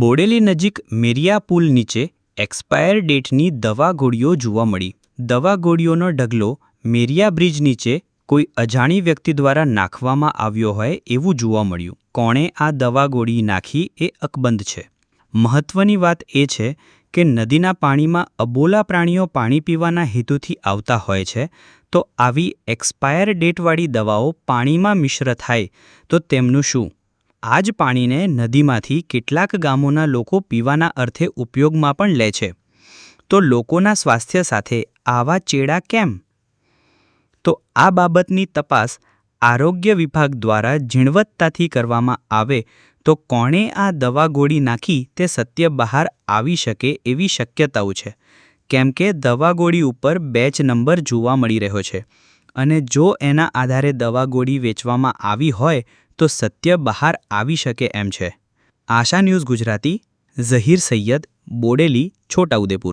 બોડેલી નજીક મેરિયા પુલ નીચે એક્સપાયર ડેટની દવા ગોળીઓ જોવા મળી. દવા ગોળીઓનો ઢગલો મેરિયા બ્રિજ નીચે કોઈ અજાણી વ્યક્તિ દ્વારા નાખવામાં આવ્યો હોય એવું જોવા મળ્યું. કોણે આ દવા ગોળી નાખી એ અકબંધ છે. મહત્વની વાત એ છે કે નદીના પાણીમાં અબોલા પ્રાણીઓ પાણી પીવાના હેતુથી આવતા હોય છે, તો આવી એક્સપાયર ડેટવાળી દવાઓ પાણીમાં મિશ્ર થાય તો તેમનું શું? આ જ પાણીને નદીમાંથી કેટલાક ગામોના લોકો પીવાના અર્થે ઉપયોગમાં પણ લે છે. તો લોકોના સ્વાસ્થ્ય સાથે આવા ચેડા કેમ? તો આ બાબતની તપાસ આરોગ્ય વિભાગ દ્વારા ઝીણવટતાથી કરવામાં આવે તો કોણે આ દવા ગોળી નાખી તે સત્ય બહાર આવી શકે એવી શક્યતાઓ છે. કેમ કે દવા ગોળી ઉપર બેચ નંબર જોવા મળી રહ્યો છે. અને જો એના આધારે દવા ગોળી વેચવામાં આવી હોય તો સત્ય બહાર આવી શકે એમ છે. આશા ન્યૂઝ ગુજરાતી ઝહીર સૈયદ બોડેલી છોટાઉદેપુર.